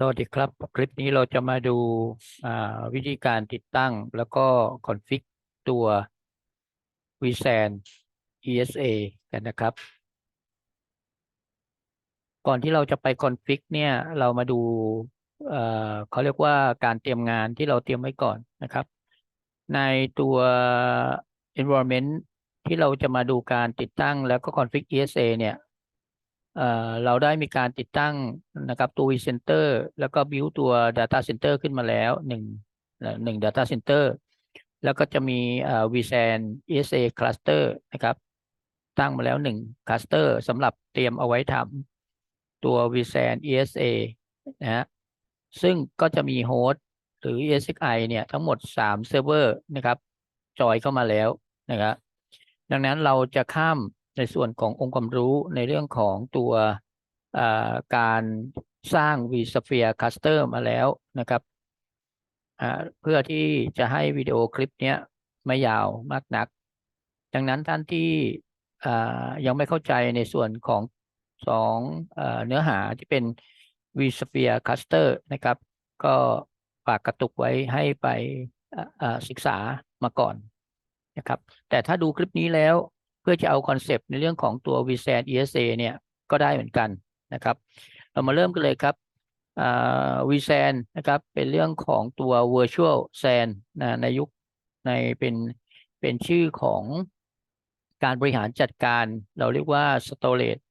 สวัสดีครับ คลิปนี้เราจะมาดูาวิธีการติดตั้งแล้วก็คอนฟิกตัว vSAN ESA กันนะครับ ก่อนที่เราจะไปคอนฟิกเนี่ยเรามาดูเอ่อเขาเรียกว่าการเตรียมงานที่เราเตรียมไว้ก่อนนะครับ ในตัว environment ที่เราจะมาดูการติดตั้งแล้วก็คอนฟิก ESA เนี่ย เราได้มีการติดตั้งนะครับตัว vCenter แล้วก็ build ตัว data center ขึ้นมาแล้วหนึ่งหนึ่ง data center แล้วก็จะมีเอ่อ vSAN ESA cluster นะครับ ตั้งมาแล้วหนึ่ง cluster สำหรับเตรียมเอาไว้ทำตัว vSAN ESA นะฮะซึ่งก็จะมีโฮสต์หรือ ESXi เนี่ย ทั้งหมด 3 เซิร์ฟเวอร์นะครับ จอยเข้ามาแล้วนะครับดังนั้นเราจะข้าม ในส่วนขององค์ความรู้ในเรื่องของตัวการสร้าง vSphere Cluster มาแล้วนะครับเพื่อที่จะให้วิดีโอคลิปนี้ไม่ยาวมากนัก ดังนั้นท่านที่ยังไม่เข้าใจในส่วนของสองเนื้อหาที่เป็น vSphere Cluster นะครับ ก็ฝากกระตุกไว้ให้ไปศึกษามาก่อนนะครับ แต่ถ้าดูคลิปนี้แล้ว พื่อจะเอาคอนเซปต์ในเรื่องของตัว vSAN ESA เนี่ยก็ได้เหมือนกันนะครับ เรามาเริ่มกันเลยครับ vSAN นะครับเป็นเรื่องของตัว virtual SAN นะในยุคในเป็นเป็นชื่อของการบริหารจัดการ เราเรียกว่า storage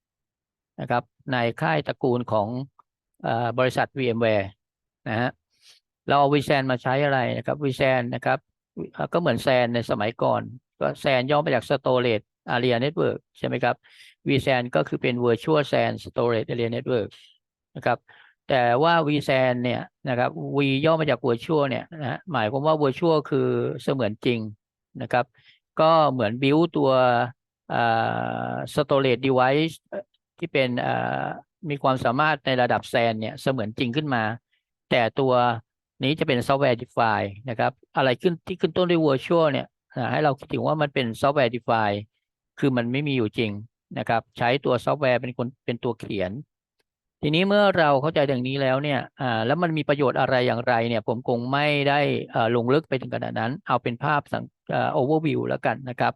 นะครับในค่ายตระกูลของอบริษัท VMware นะฮะเราเอา vSAN มาใช้อะไรนะครับ vSAN นะครับก็เหมือน SAN ในสมัยก่อนก็ SAN ย่อมาจาก storage area network ใช่ไหมครับ vSAN ก็คือเป็น virtual SAN storage area network นะครับแต่ว่า vSAN เนี่ยนะครับ V ย่อมาจาก virtual เนี่ยนะหมายความว่า virtual คือเสมือนจริงนะครับ ก็เหมือน build ตัว storage device ที่เป็นมีความสามารถในระดับ SAN เนี่ยเสมือนจริงขึ้นมา แต่ตัวนี้จะเป็นซอฟต์แวร์ define นะครับ อะไรขึ้นที่ขึ้นต้นด้วย virtual เนี่ยให้เราคิดถึงว่ามันเป็นซอฟต์แวร์ define คือมันไม่มีอยู่จริงนะครับ ใช้ตัวซอฟต์แวร์เป็นคนเป็นตัวเขียน ทีนี้เมื่อเราเข้าใจอย่างนี้แล้วเนี่ยอ่าแล้วมันมีประโยชน์อะไรอย่างไรเนี่ย ผมคงไม่ได้อ่าลงลึกไปถึงขนาดนั้น เอาเป็นภาพสังอ่า overview แล้วกันนะครับ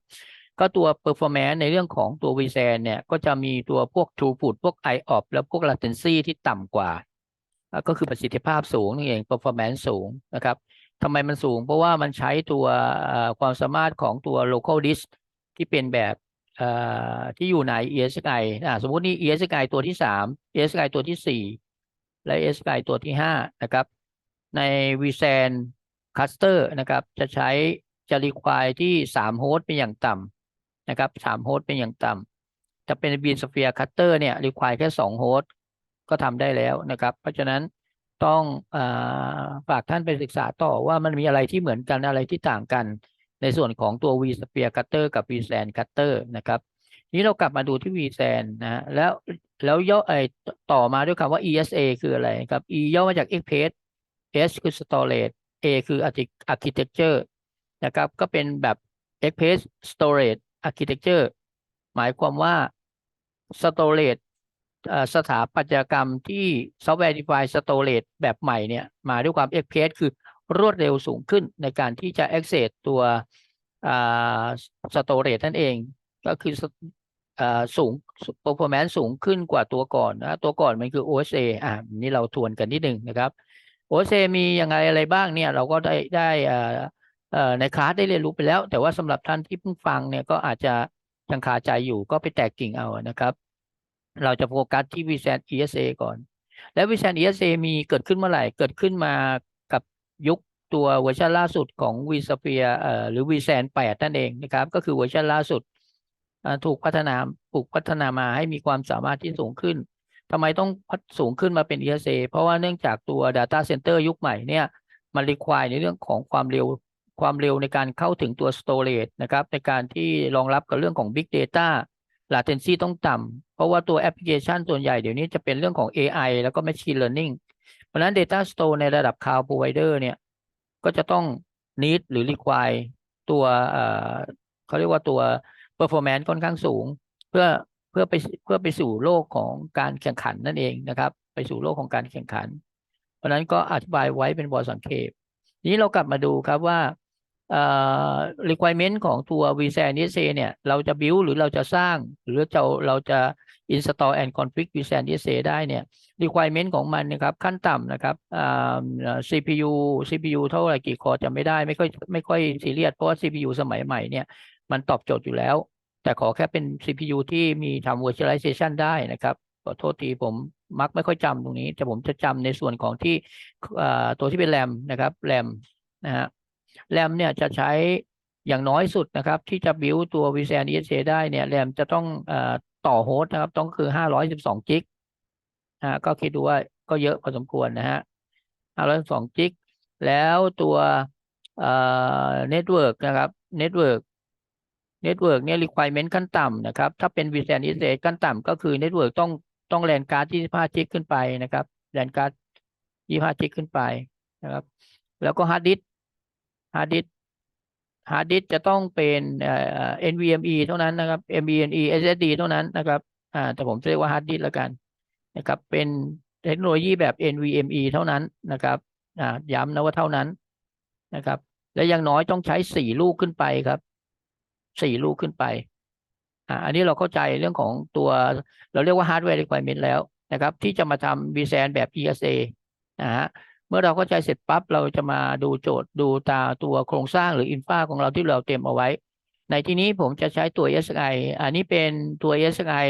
ก็ตัว performance ในเรื่องของตัว vSAN เนี่ย ก็จะมีตัวพวก throughput พวก IOP แล้วพวก latency ที่ต่ำกว่า ก็คือประสิทธิภาพสูงนี่เอง performance สูงนะครับทำไมมันสูง เพราะว่ามันใช้ตัวความสามารถของตัว local disk ที่เป็นแบบ ที่อยู่ใน ESXi สมมุตินี่ ESI ตัวที่ 3 ESI ตัวที่ 4 และ ESI ตัวที่ 5 นะครับ ใน vSAN cluster นะครับ จะใช้จะ require ที่3โฮสต์เป็นอย่างต่ำนะครับ3โฮสต์เป็นอย่างต่ำจะเป็น vSphere cluster เนี่ย require แค่2โฮสต์ก็ทำได้แล้วนะครับ เพราะฉะนั้นต้องอฝากท่านไปศึกษาต่อว่ามันมีอะไรที่เหมือนกันอะไรที่ต่างกัน ในส่วนของตัว vSphere Cutter กับ vSAN Cutter นะครับ นี้เรากลับมาดูที่ vSAN นะฮะแล้วแล้วย่อไอต่อมาด้วยคำว่า ESA คืออะไรครับ E ย่อมาจาก Express S คือ Storage A คือ Architecture นะครับ ก็เป็นแบบ Express Storage Architecture หมายความว่า Storage สถาปัตยกรรมที่ Software Defined Storage แบบใหม่เนี่ย มาด้วยความ Express คือ รวดเร็วสูงขึ้นในการที่จะ access ตัวสโตเรจนั่นเอง ก็คือสูง performance สูงขึ้นกว่าตัวก่อนนะตัวก่อนมันคือ OSA อ่านี่เราทวนกันนิดหนึ่งนะครับ OSA มียังไงอะไรบ้างเนี่ยเราก็ได้ได้ในคลาสได้เรียนรู้ไปแล้ว แต่ว่าสำหรับท่านที่เพิ่งฟังเนี่ยก็อาจจะยังคาใจอยู่ก็ไปแตกกิ่งเอานะครับ เราจะโฟกัสที่ vSAN ESA ก่อน แล้ว vSAN ESA มีเกิดขึ้นเมื่อไหร่ เกิดขึ้นมากับยุค ตัวเวอร์ชันล่าสุดของ vSphere เอ่อหรือ vSAN 8นั่นเองนะครับ ก็คือเวอร์ชันล่าสุดถูกพัฒนาถูกพัฒนามาให้มีความสามารถที่สูงขึ้นทำไมต้องสูงขึ้นมาเป็น ESA เพราะว่าเนื่องจากตัว Data Center ยุคใหม่เนี่ยมันรีควายในเรื่องของความเร็วความเร็วในการเข้าถึงตัว storage นะครับ ในการที่รองรับกับเรื่องของ Big Data latency ต้องต่ำเพราะว่าตัวแอปพลิเคชันส่วนใหญ่เดี๋ยวนี้จะเป็นเรื่องของ AI แล้วก็ Machine Learning เพราะนั้น Data Store ในระดับ Cloud Provider เนี่ย ก็จะต้อง need หรือ require ตัวเขาเรียกว่าตัว performance ค่อนข้างสูง เพื่อเพื่อไปเพื่อไปสู่โลกของการแข่งขันนั่นเองนะครับ ไปสู่โลกของการแข่งขัน เพราะนั้นก็อธิบายไว้เป็นบทสังเขปนี้เรากลับมาดูครับว่า requirement ของตัว vSAN DSA เนี่ย เราจะ build หรือเราจะสร้าง หรือจะเราจะ install and config vSAN DSA ได้เนี่ย requirement ของมันนะครับขั้นต่ำนะครับอ่า CPU CPU เท่าไหร่กี่คอร์จำไม่ได้ไม่ค่อยไม่ค่อยซีเรียสเพราะว่า CPU สมัยใหม่เนี่ย มันตอบโจทย์อยู่แล้ว แต่ขอแค่เป็น CPU ที่มีทำ virtualization ได้นะครับขอโทษทีผมมักไม่ค่อยจำตรงนี้ แต่ผมจะจำในส่วนของที่อ่อตัวที่เป็นแรมนะครับแรมนะฮะแรมเนี่ยจะใช้อย่างน้อยสุดนะครับ ที่จะ build ตัว vSAN ESA ได้เนี่ยแรมจะต้องอ่อ ต่อโฮสต์นะครับ ต้องคือ512กิกฮะก็คิดดูว่าก็เยอะพอสมควรนะฮะ512กิก แล้วตัวเอ่อ network นะครับ network network เวิร์กเนี่ย requirement ขั้นต่ำนะครับ ถ้าเป็น vSAN ESA ขั้นต่ำก็คือ network ต้องต้องแลนการ์ด25จิกขึ้นไปนะครับแลนการ์ด25จิกขึ้นไปนะครับ แล้วก็ฮาร์ดดิสฮาร์ดดิส ฮาร์ดดิสจะต้องเป็นเอ่อ NVMe เท่านั้นนะครับ NVMe SSD เท่านั้นนะครับอ่าแต่ผมเรียกว่าฮาร์ดดิสแล้วกันนะครับ เป็นเทคโนโลยีแบบ NVMe เท่านั้นนะครับอ่าย้ำนะว่าเท่านั้นนะครับ และอยังน้อยต้องใช้สี่ลูกขึ้นไปครับสี่ลูกขึ้นไปอ่าอันนี้เราเข้าใจเรื่องของตัวเราเรียกว่า hardware requirement แล้วนะครับ ที่จะมาทำ vSAN แบบ ESA นะฮะ เมื่อเราเข้าใจเสร็จปั๊บเราจะมาดูโจทย์ดูตาตัวโครงสร้างหรืออินฟาของเราที่เราเตรียมเอาไว้ ในที่นี้ผมจะใช้ตัว ESXi อันนี้เป็นตัว ESXi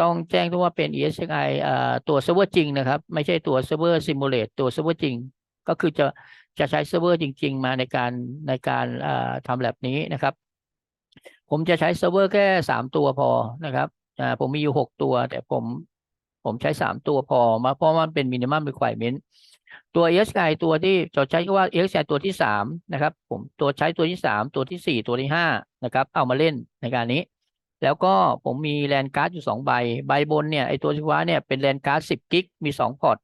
ต้องแจ้งด้วยว่าเป็น ESXi ตัวเซิร์ฟเวอร์จริงนะครับ ไม่ใช่ตัวเซิร์ฟเวอร์ซิมูเลตตัวเซิร์ฟเวอร์จริง ก็คือจะจะใช้เซิร์ฟเวอร์จริง ๆ มาในการในการทำแลบนี้นะครับ ผมจะใช้เซิร์ฟเวอร์แค่สามตัวพอนะครับผมมีอยู่หกตัว แต่ผมผมใช้สามตัวพอมาเพราะมันเป็น minimum requirement ตั ตัว ESI ตัวที่จะใช้ก็ว่า ESI ตัวที่สามนะครับผมตัวใช้ตัวที่สามตัวที่สี่ตัวที่ห้านะครับ เอามาเล่นในการนี้ แล้วก็ผมมีแลนการ์ดอยู่สองใบ ใบบนเนี่ยไอตัวที่ว่าเนี่ยเป็นแลนการ์ดสิบกิกมีสองพอร์ต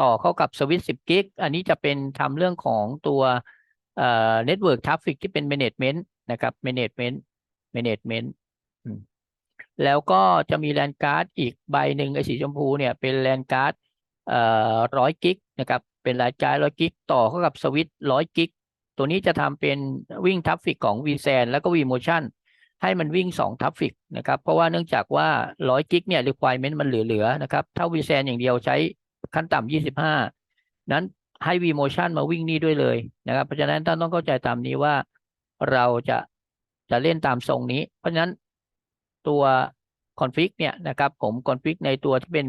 ต่อเข้ากับสวิตช์สิบกิกอันนี้จะเป็นทำเรื่องของตัวเอ่อ network traffic ที่เป็น management นะครับ management management อืมแล้วก็จะมีแลนการ์ดอีกใบหนึ่งไอ้สีชมพูเนี่ยเป็นแลนการ์ดเอ่อร้อยกิก นะครับ เป็นแลนการ์ดร้อยกิกต่อเข้ากับสวิตช์ร้อยกิกตัวนี้จะทำเป็นวิ่งทัฟฟิกของ vSAN แล้วก็ vMotion ให้มันวิ่งสองทัฟฟิกนะครับ เพราะว่าเนื่องจากว่าร้อยกิกเนี่ย requirement มันเหลือๆนะครับ ถ้า vSAN อย่างเดียวใช้ขั้นต่ำยี่สิบห้านั้นให้ vMotion มาวิ่งนี่ด้วยเลยนะครับ เพราะฉะนั้นท่านต้องเข้าใจตามนี้ว่าเราจะจะเล่นตามทรงนี้ เพราะฉะนั้นตัว config เนี่ยนะครับผม config ในตัวที่เป็น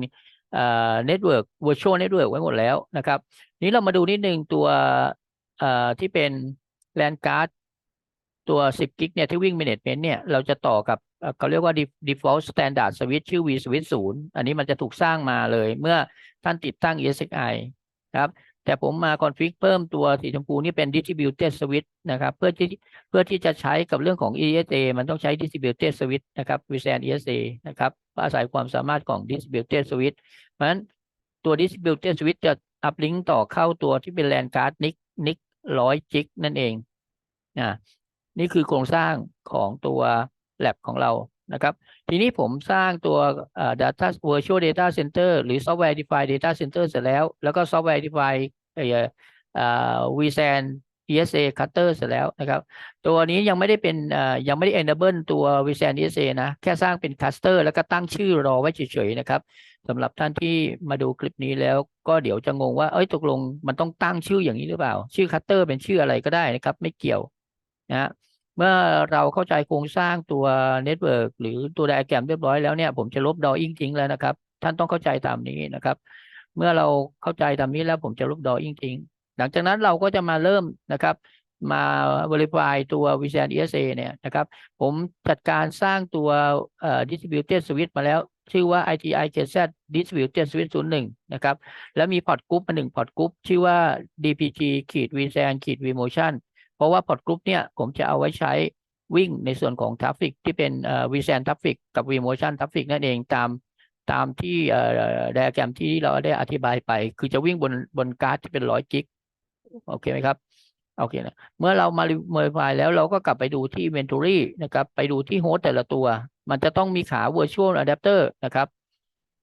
เอ่อ network virtual network ไว้หมดแล้วนะครับ นี้เรามาดูนิดนึงตัวเอ่อที่เป็น LAN card ตัว 10 กิกเนี่ยที่วิ่ง management เนี่ยเราจะต่อกับเขาเรียกว่า default standard switch ชื่อ v switch 0 อันนี้มันจะถูกสร้างมาเลยเมื่อท่านติดตั้ง ESXi ครับ แต่ผมมาคอนฟิกเพิ่มตัวสีชมพูนี่เป็น distributed switch นะครับ เพื่อที่เพื่อที่จะใช้กับเรื่องของ ESA มันต้องใช้ distributed switch นะครับ vSAN ESA นะครับอาศัยความสามารถของ distributed switch เพราะฉะนั้นตัว distributed switch จะ uplink ต่อเข้าตัวที่เป็น LAN card NIC NIC ร้อยจิกนั่นเองนะนี่คือโครงสร้างของตัว lab ของเรานะครับ ทีนี้ผมสร้างตัว data virtual data center หรือ software defined data center เสร็จแล้ว แล้วก็ software defined เอ่อเอ่อ vSAN ESA cutter เสร็จแล้วนะครับ ตัวนี้ยังไม่ได้เป็นยังไม่ได้ enable ตัว vSAN ESA นะ แค่สร้างเป็น cluster แล้วก็ตั้งชื่อรอไว้เฉยๆนะครับสำหรับท่านที่มาดูคลิปนี้แล้วก็เดี๋ยวจะงงว่า เอ้ยตกลงมันต้องตั้งชื่ออย่างนี้หรือเปล่า ชื่อ cluster เป็นชื่ออะไรก็ได้นะครับ ไม่เกี่ยวนะเมื่อเราเข้าใจโครงสร้างตัวเน็ตเวิร์กหรือตัวไดอะแกรมเรียบร้อยแล้วเนี่ยผมจะลบดออิ่งทิ้งแล้วนะครับ ท่านต้องเข้าใจตามนี้นะครับ เมื่อเราเข้าใจตามนี้แล้วผมจะลบดออิ่งทิ้ง หลังจากนั้นเราก็จะมาเริ่มนะครับมา verify ตัว vSAN ESA เนี่ยนะครับผมจัดการสร้างตัว distributed switch มาแล้ว ชื่อว่า ITI KZ distributed switch 01 นะครับแล้วมีพอร์ตกรุ๊ปมาหนึ่งพอร์ตกรุ๊ปชื่อว่า DPG ขีด vSAN ขีด vMotion เพราะว่าพอร์ตกรุ๊ปเนี่ยผมจะเอาไว้ใช้วิ่งในส่วนของทราฟฟิกที่เป็นเอ่อ vSAN ทราฟฟิกกับ vMotion ทราฟฟิกนั่นเองตามตามที่ไดอะแกรมที่เราได้อธิบายไป คือจะวิ่งบนบนการ์ดที่เป็นร้อยกิก โอเคไหมครับโอเคนะเมื่อเรามา modify แล้วเราก็กลับไปดูที่ inventory นะครับ ไปดูที่โฮสต์แต่ละตัว มันจะต้องมีขา virtual adapter นะครับ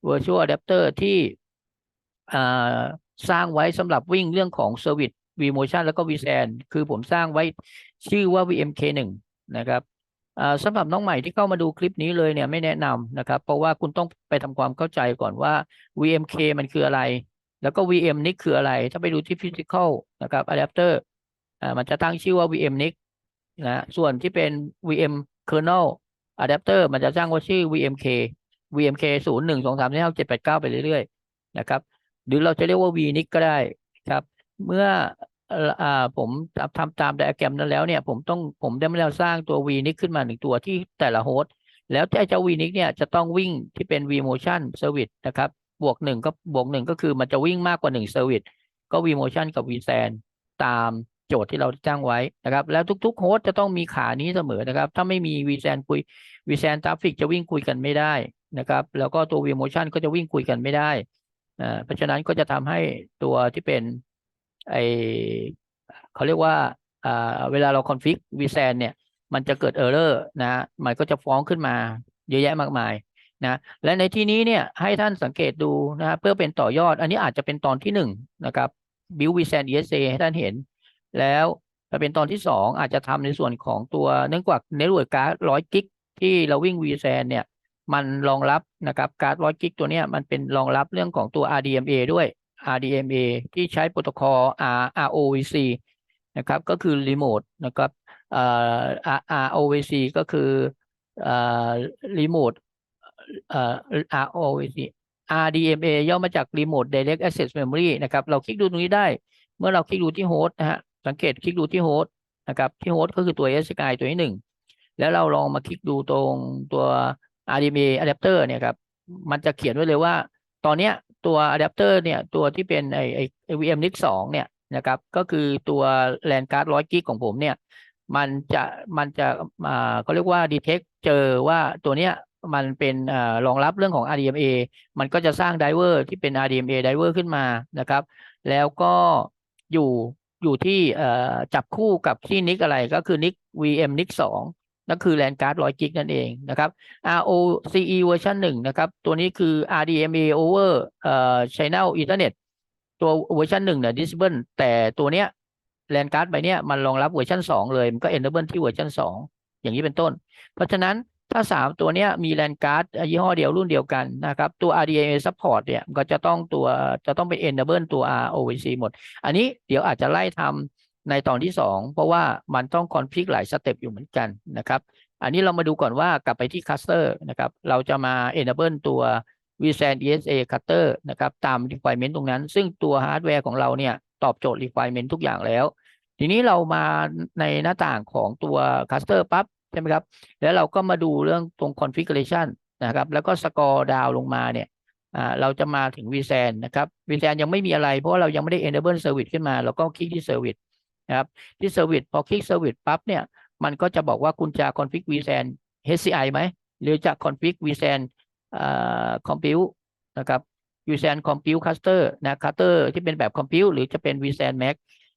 virtual adapter ที่สร้างไว้สำหรับวิ่งเรื่องของ Service vMotion แล้วก็ vSAN คือผมสร้างไว้ชื่อว่า VMK1 นะครับสำหรับน้องใหม่ที่เข้ามาดูคลิปนี้เลยเนี่ยไม่แนะนำนะครับ เพราะว่าคุณต้องไปทำความเข้าใจก่อนว่า VMK มันคืออะไร แล้วก็ VM NIC คืออะไร ถ้าไปดูที่ physical นะครับ adapter อ่ามันจะตั้งชื่อว่า VM NIC นะส่วนที่เป็น VM kernel adapter มันจะตั้งว่าชื่อ VMK VMK ศูนย์หนึ่งสองสามสี่ห้าเจ็ดแปดเก้าไปเรื่อยๆนะครับ หรือเราจะเรียกว่า VNIC ก็ได้ครับ เมื่ออ่าผมทำตามไดอะแกรมนั้นแล้วเนี่ย ผมต้องผมได้มาแล้วสร้างตัว VNIC ขึ้นมาหนึ่งตัวที่แต่ละโฮสต์แล้วเจ้า VNIC เนี่ยจะต้องวิ่งที่เป็น vMotion Service นะครับ บวกหนึ่งก็บวกหนึ่งก็คือมันจะวิ่งมากกว่าหนึ่ง Service ก็ vMotion กับ vSAN ตามโจทย์ที่เราจ้างไว้นะครับ แล้วทุกๆโฮสต์จะต้องมีขานี้เสมอนะครับ ถ้าไม่มี vSAN คุย vSAN Traffic จะวิ่งคุยกันไม่ได้นะครับ แล้วก็ตัว vMotion ก็จะวิ่งคุยกันไม่ได้อ่าเพราะฉะนั้นก็จะทำให้ตัวที่เป็นไอเขาเรียกว่าอ่าเวลาเรา config vSAN เนี่ย มันจะเกิด error นะมันก็จะฟ้องขึ้นมาเยอะแยะมากมาย นะและในที่นี้เนี่ยให้ท่านสังเกตดูนะครับเพื่อเป็นต่อยอด อันนี้อาจจะเป็นตอนที่หนึ่งนะครับ build vSAN ESA ให้ท่านเห็น แล้วถ้าเป็นตอนที่สองอาจจะทำในส่วนของตัวเนื่องจากเน็ตเวิร์กการ์ดร้อยกิกที่เราวิ่ง vSAN เนี่ยมันรองรับนะครับการ์ดร้อยกิกตัวเนี้ยมันเป็นรองรับเรื่องของตัว RDMA ด้วย RDMA ที่ใช้โปรโตคอล R ROVC นะครับก็คือรีโมทนะครับ ROVC ก็คือรีโมท เอ่อ ROV RDMA ย่อมาจาก Remote Direct Access Memory นะครับ เราคลิกดูตรงนี้ได้ เมื่อเราคลิกดูที่โฮสต์นะฮะ สังเกตคลิกดูที่โฮสต์นะครับ ที่โฮสต์ก็คือตัว SSI ตัวที่หนึ่ง แล้วเราลองมาคลิกดูตรงตัว RDMA adapter เนี่ยครับ มันจะเขียนไว้เลยว่า ตอนเนี้ยตัว adapter เนี่ย ตัวที่เป็นไอไอ VM NIC สองเนี่ยนะครับ ก็คือตัว LAN card ร้อยกิกของผมเนี่ย มันจะมันจะอ่าเขาเรียกว่า detect เจอว่าตัวเนี้ย มันเป็นรองรับเรื่องของ RDMA มันก็จะสร้างไดเวอร์ที่เป็น RDMA ไดเวอร์ขึ้นมานะครับ แล้วก็อยู่อยู่ที่จับคู่กับที่นิกอะไรก็คือนิก VM NIC สองนั่นคือ LAN card ร้อยกิกนั่นเองนะครับ ROCE เวอร์ชันหนึ่งนะครับ ตัวนี้คือ RDMA over Channel Ethernet ตัวเวอร์ชันหนึ่งเนี่ย disable แต่ตัวเนี้ย LAN card ใบเนี้ยมันรองรับเวอร์ชันสองเลย มันก็ enable ที่เวอร์ชันสองอย่างนี้เป็นต้น เพราะฉะนั้น ถ้าสามตัวเนี้ยมี LAN card ยี่ห้อเดียวรุ่นเดียวกันนะครับ ตัว RDMA support เนี่ยก็จะต้องตัวจะต้องเป็น enable ตัว ROVC หมด อันนี้เดี๋ยวอาจจะไล่ทำในตอนที่สองเพราะว่ามันต้องคอนฟิกหลายสเต็ปอยู่เหมือนกันนะครับ อันนี้เรามาดูก่อนว่ากลับไปที่ cluster นะครับ เราจะมา enable ตัว vSAN ESA cutter นะครับ ตาม requirement ตรงนั้น ซึ่งตัวฮาร์ดแวร์ของเราเนี่ยตอบโจทย์ requirement ทุกอย่างแล้ว ทีนี้เรามาในหน้าต่างของตัว cluster ปั๊บ ใช่ไหมครับ แล้วเราก็มาดูเรื่องตรง configuration นะครับ แล้วก็ score down ลงมาเนี่ยเราจะมาถึง vSAN นะครับ vSAN ยังไม่มีอะไร เพราะาเรายังไม่ได้ enable service ขึ้นมา เราก็คลิกที่ service นะครับ ที่ service พอคลิก service ปั๊บเนี่ยมันก็จะบอกว่าคุณจะ config vSAN HCI ไหม หรือจะ config vSAN อ่า compute นะครับ vSAN compute cluster นะ cluster ที่เป็นแบบ compute หรือจะเป็น vSAN Max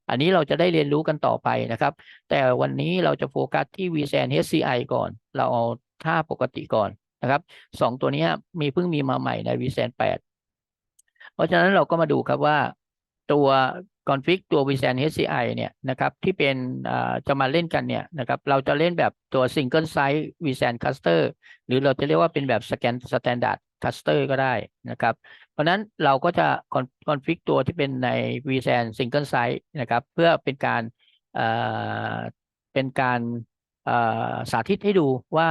อันนี้เราจะได้เรียนรู้กันต่อไปนะครับ แต่วันนี้เราจะโฟกัสที่ vSAN HCI ก่อน เราเอาท่าปกติก่อนนะครับสองตัวนี้มีเพิ่งมีมาใหม่ใน vSAN 8 เพราะฉะนั้นเราก็มาดูครับว่าตัว config ตัว vSAN HCI เนี่ยนะครับที่เป็นจะมาเล่นกันเนี่ยนะครับเราจะเล่นแบบตัว single site vSAN cluster หรือเราจะเรียกว่าเป็นแบบ scan standard cluster ก็ได้นะครับ เพราะนั้นเราก็จะ config ตัวที่เป็นใน vSAN single site นะครับ เพื่อเป็นการเอ่อเป็นการเอ่อสาธิตให้ดูว่า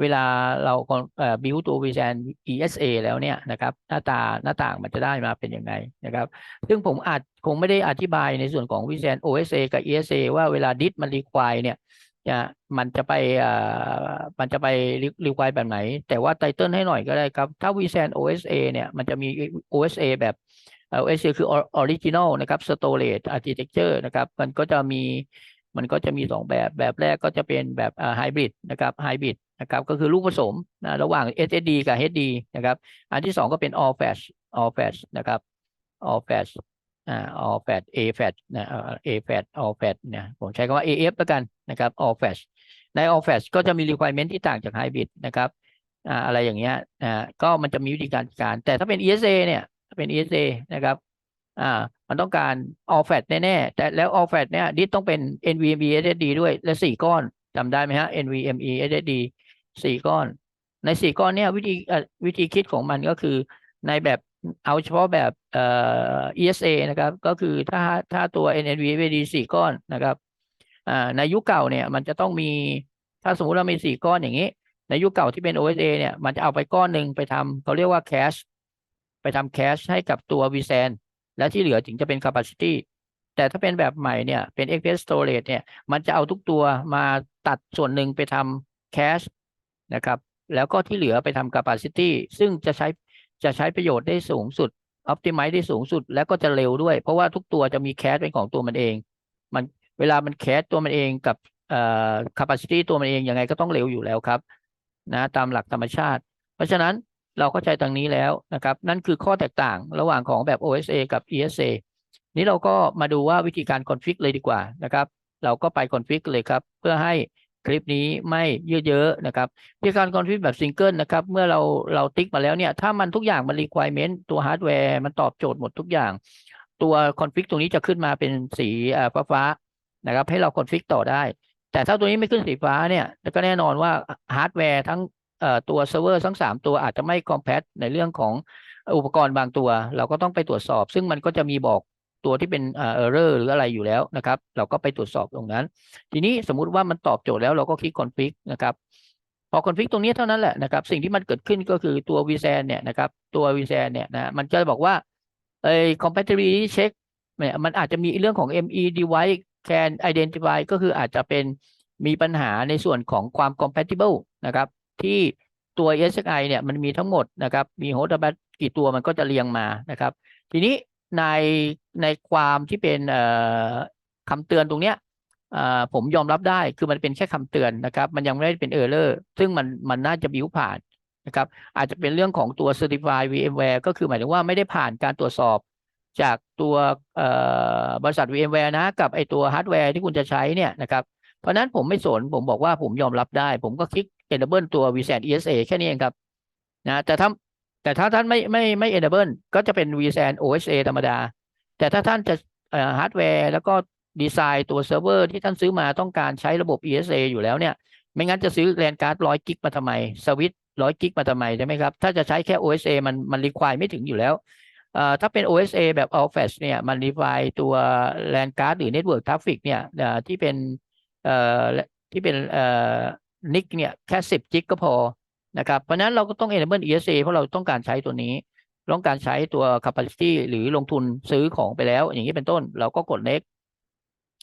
เวลาเราเอ่อ build ตัว vSAN ESA แล้วเนี่ยนะครับ หน้าตาหน้าต่างมันจะได้มาเป็นยังไงนะครับ ซึ่งผมอาจคงไม่ได้อธิบายในส่วนของ vSAN OSA กับ ESA ว่าเวลา DIT มัน require เนี่ย จะมันจะไปอ่อมันจะไป require แบบไหน แต่ว่าไตเติลให้หน่อยก็ได้ครับ ถ้า vSAN OSA เนี่ยมันจะมี OSA แบบเอ่อ OSA คือ original นะครับ storage architecture นะครับ มันก็จะมีมันก็จะมีสองแบบแบบแรกก็จะเป็นแบบอ่า hybrid นะครับ hybrid นะครับก็คือลูกผสมนะระหว่าง SSD กับ HD นะครับ อันที่สองก็เป็น all flash all flash นะครับ all flash อ่า all flash A flash นะเอ่อ A flash all flash เนี่ยผมใช้คำว่า AF แล้วกัน นะครับ all flash ใน all flash ก็จะมี requirement ที่ต่างจาก hybrid นะครับอ่าอะไรอย่างเงี้ยอ่าก็มันจะมีวิธีการจัดการ แต่ถ้าเป็น ESA เนี่ยถ้าเป็น ESA นะครับอ่ามันต้องการ all flat แน่ๆแต่แล้ว all flat เนี่ยดิสต้องเป็น NVMe SSD ด้วยและสี่ก้อนจำได้ไหมฮะ NVMe SSD สี่ก้อน ในสี่ก้อนเนี่ยวิธีวิธีคิดของมันก็คือในแบบเอาเฉพาะแบบเอ่อ ESA นะครับ ก็คือถ้าถ้าตัว NVMe SSD สี่ก้อนนะครับ ในยุคเก่าเนี่ยมันจะต้องมีถ้าสมมุติเรามีสี่ก้อนอย่างนี้ ในยุคเก่าที่เป็น OSA เนี่ยมันจะเอาไปก้อนหนึ่งไปทำเขาเรียกว่า cache ไปทำ cache ให้กับตัว vSAN และที่เหลือถึงจะเป็น capacity แต่ถ้าเป็นแบบใหม่เนี่ยเป็น express storage เนี่ยมันจะเอาทุกตัวมาตัดส่วนหนึ่งไปทำ cache นะครับแล้วก็ที่เหลือไปทำ capacity ซึ่งจะใช้จะใช้ประโยชน์ได้สูงสุด optimize ได้สูงสุด แล้วก็จะเร็วด้วย เพราะว่าทุกตัวจะมี cache เป็นของตัวมันเอง มัน เวลามัน cache ตัวมันเองกับเอ่อ capacity ตัวมันเองยังไงก็ต้องเร็วอยู่แล้วครับ นะตามหลักธรรมชาติ เพราะฉะนั้นเราเข้าใจตรงนี้แล้วนะครับ นั่นคือข้อแตกต่างระหว่างของแบบ OSA กับ ESA นี้เราก็มาดูว่าวิธีการคอนฟิกเลยดีกว่านะครับ เราก็ไปคอนฟิกเลยครับ เพื่อให้คลิปนี้ไม่เยอะๆนะครับวิธีการคอนฟิกแบบซิงเกิลนะครับ เมื่อเราเราติ๊กมาแล้วเนี่ย ถ้ามันทุกอย่างมัน requirement ตัวฮาร์ดแวร์มันตอบโจทย์หมดทุกอย่าง ตัวคอนฟิกตรงนี้จะขึ้นมาเป็นสีฟ้าฟ้า นะครับ ให้เราคอนฟิกต่อได้ แต่ถ้าตัวนี้ไม่ขึ้นสีฟ้าเนี่ยก็แน่นอนว่าฮาร์ดแวร์ทั้งตัวเซิร์ฟเวอร์ทั้งสามตัวอาจจะไม่คอมแพตในเรื่องของอุปกรณ์บางตัว เราก็ต้องไปตรวจสอบ ซึ่งมันก็จะมีบอกตัวที่เป็นเออ error หรืออะไรอยู่แล้วนะครับ เราก็ไปตรวจสอบตรงนั้น ทีนี้สมมุติว่ามันตอบโจทย์แล้วเราก็คลิก config นะครับพอ config ตรงนี้เท่านั้นแหละนะครับ สิ่งที่มันเกิดขึ้นก็คือตัว vSAN เนี่ยนะครับตัว vSAN เนี่ยนะมันจะบอกว่าเอ้ compatibility check เนี่ยมันอาจจะมีเรื่องของ ME device can identify ก็คืออาจจะเป็นมีปัญหาในส่วนของความ compatible นะครับ ที่ตัว SXI เนี่ยมันมีทั้งหมดนะครับ มีโฮสต์บัตกี่ตัวมันก็จะเรียงมานะครับ ทีนี้ในในความที่เป็นคำเตือนตรงเนี้ยผมยอมรับได้คือมันเป็นแค่คำเตือนนะครับ มันยังไม่ได้เป็นเออร์เลอร์ซึ่งมันมันน่าจะบิวผ่านนะครับ อาจจะเป็นเรื่องของตัว Certify VMware ก็คือหมายถึงว่าไม่ได้ผ่านการตรวจสอบ จากตัวบริษัท VMware นะ กับไอตัวฮาร์ดแวร์ที่คุณจะใช้เนี่ยนะครับ เพราะนั้นผมไม่สนผมบอกว่าผมยอมรับได้ ผมก็คลิก enable ตัว vSAN ESA แค่นี้เองครับนะแต่ถ้าแต่ถ้าท่านไม่ไม่ไม่ enable ก็จะเป็น vSAN OSA ธรรมดา แต่ถ้าท่านจะฮาร์ดแวร์แล้วก็ดีไซน์ตัวเซิร์ฟเวอร์ที่ท่านซื้อมาต้องการใช้ระบบ ESA อยู่แล้วเนี่ย ไม่งั้นจะซื้อแลนการ์ดร้อยกิกมาทำไมสวิตร้อยกิกมาทำไมใช่ไหมครับ ถ้าจะใช้แค่ OSA มันมันรีควายไม่ถึงอยู่แล้ว ถ้าเป็น OSA แบบ All Flash เนี่ย มันรีควตัวแลนการ์ดหรือ Network Traffic เนี่ยเอ่อที่เป็นเอ่อที่เป็นเอ่อ NIC เนี่ย แค่10จิกก็พอนะครับ เพราะนั้นเราก็ต้อง enable ESA เพราะเราต้องการใช้ตัวนี้ ต้องการใช้ตัว capacity หรือลงทุนซื้อของไปแล้ว อย่างนี้เป็นต้น เราก็กด next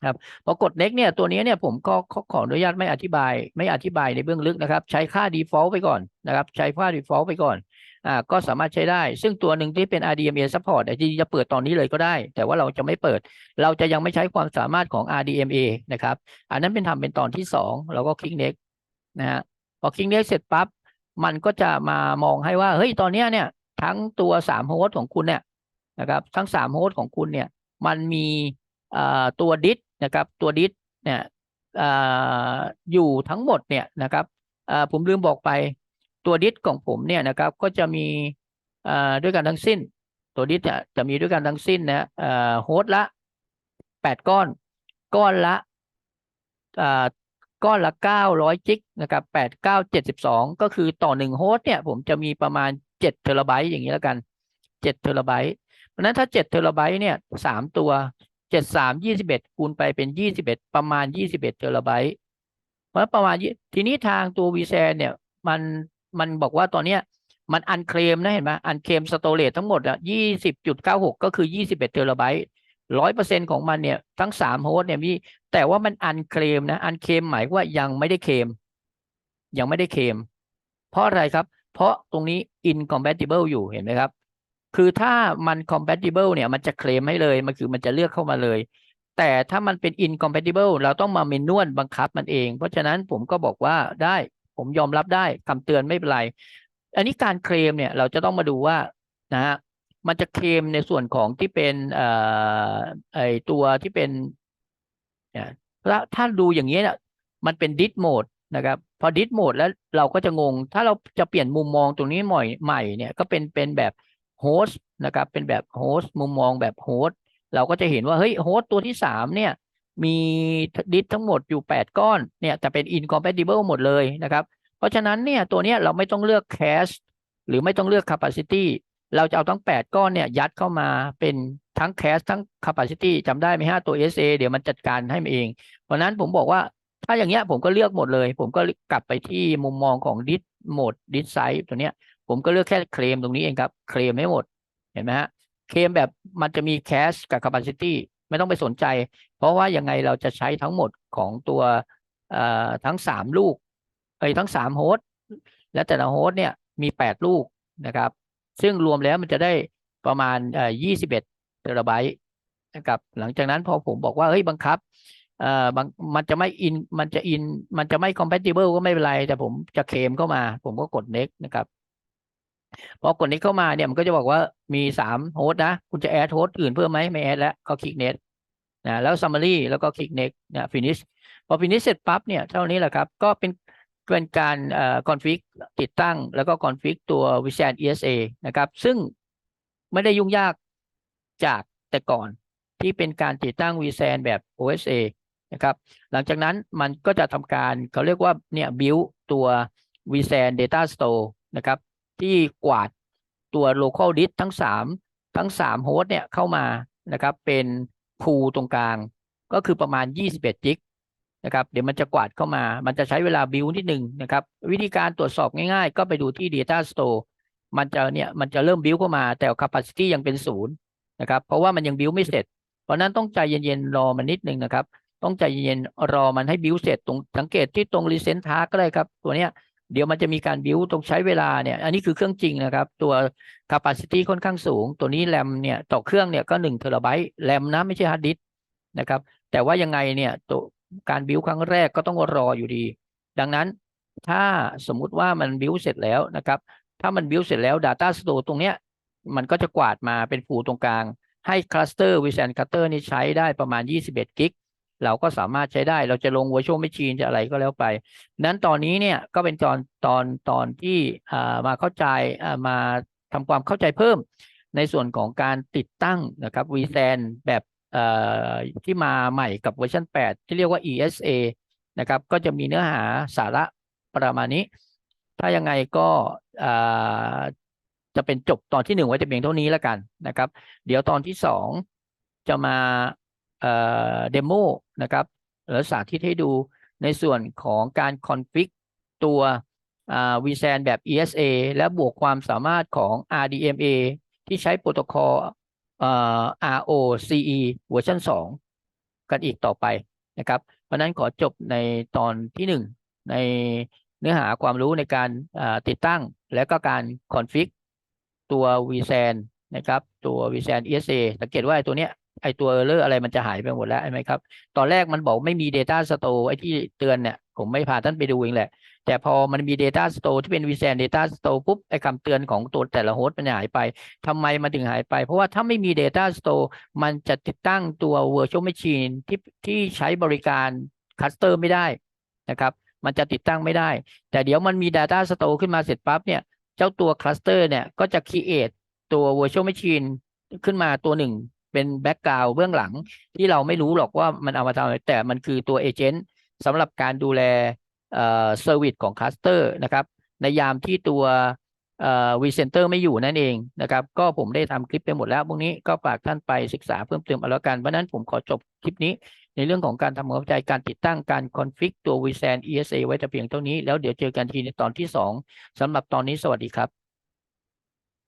ครับพอกด next เนี่ย ตัวนี้เนี่ยผมก็ขอขออนุญาตไม่อธิบาย ไม่อธิบายในเบื้องลึกนะครับ ใช้ค่า default ไปก่อนนะครับ ใช้ค่า default ไปก่อน อ่าก็สามารถใช้ได้ ซึ่งตัวหนึ่งที่เป็น RDMA support จริงๆจะเปิดตอนนี้เลยก็ได้ แต่ว่าเราจะไม่เปิด เราจะยังไม่ใช้ความสามารถของ RDMA นะครับ อันนั้นเป็นทำเป็นตอนที่สองเราก็คลิก next นะฮะพอคลิก next เสร็จปั๊บมันก็จะมามองให้ว่าเฮ้ยตอนเนี้ยเนี่ยทั้งตัวสามโฮสต์ของคุณเนี่ยนะครับทั้งสามโฮสต์ของคุณเนี่ยมันมีอ่อตัวดิสนะครับตัวดิสเนี่ยอ่ออยู่ทั้งหมดเนี่ยนะครับอ่อผมลืมบอกไป ตัวดิสของผมเนี่ยนะครับ ก็จะมีด้วยกันทั้งสิ้น ตัวดิสเนี่ยจะมีด้วยกันทั้งสิ้นนะเอ่อโฮสต์ละแปดก้อน ก้อนละก้อนละเก้าร้อยจิกนะครับแปดเก้าเจ็ดสิบสองก็คือต่อหนึ่งโฮสต์เนี่ย ผมจะมีประมาณเจ็ดเทราไบต์อย่างนี้แล้วกันเจ็ดเทราไบต์เพราะฉะนั้นถ้าเจ็ดเทราไบต์เนี่ยสามตัวเจ็ดสามยี่สิบเอ็ดคูณไปเป็นยี่สิบเอ็ดประมาณยี่สิบเอ็ดเทราไบต์เพราะประมาณทีนี้ทางตัววีแซนเนี่ยมัน มันบอกว่าตอนเนี้ยมันอันเคลมนะเห็นไหมอันเคลมสโตรเรจทั้งหมดอะยี่สิบจุดเก้าหกก็คือยี่สิบเอ็ดเทราไบต์ร้อยเปอร์เซ็นของมันเนี่ยทั้งสามโฮสต์เนี่ยมีแต่ว่ามันอันเคลมนะอันเคลมหมายว่ายังไม่ได้เคลมยังไม่ได้เคลมเพราะอะไรครับ เพราะตรงนี้ incompatible อยู่เห็นไหมครับ คือถ้ามัน compatible เนี่ยมันจะเคลมให้เลยมันคือมันจะเลือกเข้ามาเลย แต่ถ้ามันเป็น incompatible เราต้องมาเมนวลบังคับมันเอง เพราะฉะนั้นผมก็บอกว่าได้ ผมยอมรับได้คำเตือนไม่เป็นไร อันนี้การเคลมเนี่ยเราจะต้องมาดูว่านะฮะมันจะเคลมในส่วนของที่เป็นเอ่อไอตัวที่เป็นเนี่ยถ้าถ้าดูอย่างนี้เนี่ยมันเป็นดิสโหมดนะครับพอดิสโหมดแล้วเราก็จะงง ถ้าเราจะเปลี่ยนมุมมองตรงนี้ใหม่ใหม่เนี่ยก็เป็นเป็นแบบโฮสต์นะครับเป็นแบบโฮสต์มุมมองแบบโฮสต์เราก็จะเห็นว่าเฮ้ยโฮสต์ตัวที่สามเนี่ย มีดิสทั้งหมดอยู่แปดก้อนเนี่ยแต่เป็น incompatible หมดเลยนะครับ เพราะฉะนั้นเนี่ยตัวเนี้ยเราไม่ต้องเลือก cache หรือไม่ต้องเลือก capacity เราจะเอาทั้ง 8 ก้อนเนี่ยยัดเข้ามาเป็นทั้ง cache ทั้ง capacity จำได้ไหมฮะตัว SA เดี๋ยวมันจัดการให้มันเอง เพราะนั้นผมบอกว่าถ้าอย่างเงี้ยผมก็เลือกหมดเลย ผมก็กลับไปที่มุมมองของ disk mode disk size ตัวเนี้ยผมก็เลือกแค่เคลมตรงนี้เองครับ เคลมไม่หมด เห็นไหมฮะ เคลมแบบมันจะมี cache กับ capacity ไม่ต้องไปสนใจ เพราะว่ายังไงเราจะใช้ทั้งหมดของตัวทั้งสามลูกเอ้ยทั้งสามโฮสต์และแต่ละโฮสต์เนี่ยมีแปดลูกนะครับ ซึ่งรวมแล้วมันจะได้ประมาณเอ่อยี่สิบเอ็ดเทราไบต์นะครับ หลังจากนั้นพอผมบอกว่าเฮ้ยบังคับเอ่อบางมันจะไม่อินมันจะอินมันจะไม่ compatible ก็ไม่เป็นไร แต่ผมจะเคมเข้ามา ผมก็กด next นะครับ พอกด next เข้ามาเนี่ยมันก็จะบอกว่ามีสามโฮสต์นะ คุณจะแอดโฮสต์อื่นเพิ่มไหมไม่แอดแล้วก็คลิก next นะแล้ว summary แล้วก็คลิก next นะ finish พอ finish เสร็จปั๊บเนี่ยเท่านี้แหละครับ ก็เป็นเป็นการเอ่อ config ติดตั้งแล้วก็ config ตัว Vision ESA นะครับ ซึ่งไม่ได้ยุ่งยากจากแต่ก่อนที่เป็นการติดตั้ง vSAN แบบ OSA นะครับ หลังจากนั้นมันก็จะทำการเขาเรียกว่าเนี่ย build ตัว vSAN Data Store นะครับ ที่กวาดตัว local disk ทั้งสามทั้งสามโฮสต์เนี่ยเข้ามานะครับ เป็นพูตรงกลาง ก็คือประมาณ 21 จิกนะครับเดี๋ยวมันจะกวาดเข้ามา มันจะใช้เวลาบิวนิดหนึ่งนะครับ วิธีการตรวจสอบง่ายๆ ก็ไปดูที่ Data Store มันจะเนี่ยมันจะเริ่มบิวเข้ามาแต่ capacity ยังเป็นศูนย์นะครับ เพราะว่ามันยังบิวไม่เสร็จ เพราะนั้นต้องใจเย็นๆรอมันนิดนึงนะครับ ต้องใจเย็นๆรอมันให้บิวเสร็จตรงสังเกตที่ตรง recent task ก็ได้ครับ ตัวเนี้ย เดี๋ยวมันจะมีการบิวตรงใช้เวลาเนี่ย อันนี้คือเครื่องจริงนะครับ ตัว capacity ค่อนข้างสูง ตัวนี้แรมเนี่ยต่อเครื่องเนี่ยก็หนึ่งเทราไบต์แรมนะไม่ใช่ฮาร์ดดิสนะครับ แต่ว่ายังไงเนี่ยตัวการบิวครั้งแรกก็ต้องรออยู่ดี ดังนั้นถ้าสมมุติว่ามันบิวเสร็จแล้วนะครับ ถ้ามันบิวเสร็จแล้ว Data Store ตรงเนี้ยมันก็จะกวาดมาเป็นผูตรงกลาง ให้คลัสเตอร์วิชันคัตเตอร์นี่ใช้ได้ประมาณ 21 กิก เราก็สามารถใช้ได้เราจะลง Virtual Machine จะอะไรก็แล้วไป นั้นตอนนี้เนี่ยก็เป็นตอนตอนตอนที่มาเข้าใจมาทำความเข้าใจเพิ่มในส่วนของการติดตั้งนะครับ vSAN แบบที่มาใหม่กับเวอร์ชัน 8 ที่เรียกว่า ESA นะครับ ก็จะมีเนื้อหาสาระประมาณนี้ ถ้ายังไงก็จะเป็นจบตอนที่หนึ่งไว้แต่เพียงเท่านี้แล้วกันนะครับ เดี๋ยวตอนที่สองจะมา เดโมนะครับแล้วสาธิตให้ดูในส่วนของการคอนฟิกตัวอ่า vSAN แบบ ESA และบวกความสามารถของ RDMA ที่ใช้โปรโตคอล ROCE เวอร์ชัน2 กันอีกต่อไปนะครับ เพราะนั้นขอจบในตอนที่หนึ่งในเนื้อหาความรู้ในการติดตั้งและก็การคอนฟิกตัว vSAN นะครับ ตัว vSAN ESA สังเกตว่าตัวเนี้ย ไอตัวเออร์อะไรมันจะหายไปหมดแล้วใช่ไหมครับ ตอนแรกมันบอกไม่มี Data Store ไอที่เตือนเนี่ย ผมไม่พาท่านไปดูเองแหละ แต่พอมันมี Data Store ที่เป็น vSAN Data Store ปุ๊บ ไอคำเตือนของตัวแต่ละโฮสต์มันหายไป ทำไมมันถึงหายไป เพราะว่าถ้าไม่มี Data Store มันจะติดตั้งตัว Virtual Machine ที่ที่ใช้บริการคัสเตอร์ไม่ได้นะครับ มันจะติดตั้งไม่ได้ แต่เดี๋ยวมันมี Data Store ขึ้นมาเสร็จปั๊บเนี่ย เจ้าตัวคลัสเตอร์เนี่ยก็จะ create ตัว virtual machine ขึ้นมาตัวหนึ่ง เป็นแบ็กกราวเบื้องหลังที่เราไม่รู้หรอกว่ามันเอามาทำอะไรแต่มันคือตัวเอเจนต์สำหรับการดูแลเอ่อเซอร์วิสของคลัสเตอร์นะครับในยามที่ตัวเอ่อวีเซนเตอร์ไม่อยู่นั่นเองนะครับ ก็ผมได้ทำคลิปไปหมดแล้วพวกนี้ก็ฝากท่านไปศึกษาเพิ่มเติมเอาแล้วกันเพราะนั้นผมขอจบคลิปนี้ในเรื่องของการทำความเข้าใจการติดตั้งการคอนฟิกตัว vSAN ESA ไว้แต่เพียงเท่านี้ แล้วเดี๋ยวเจอกันทีในตอนที่สองสำหรับตอนนี้สวัสดีครับ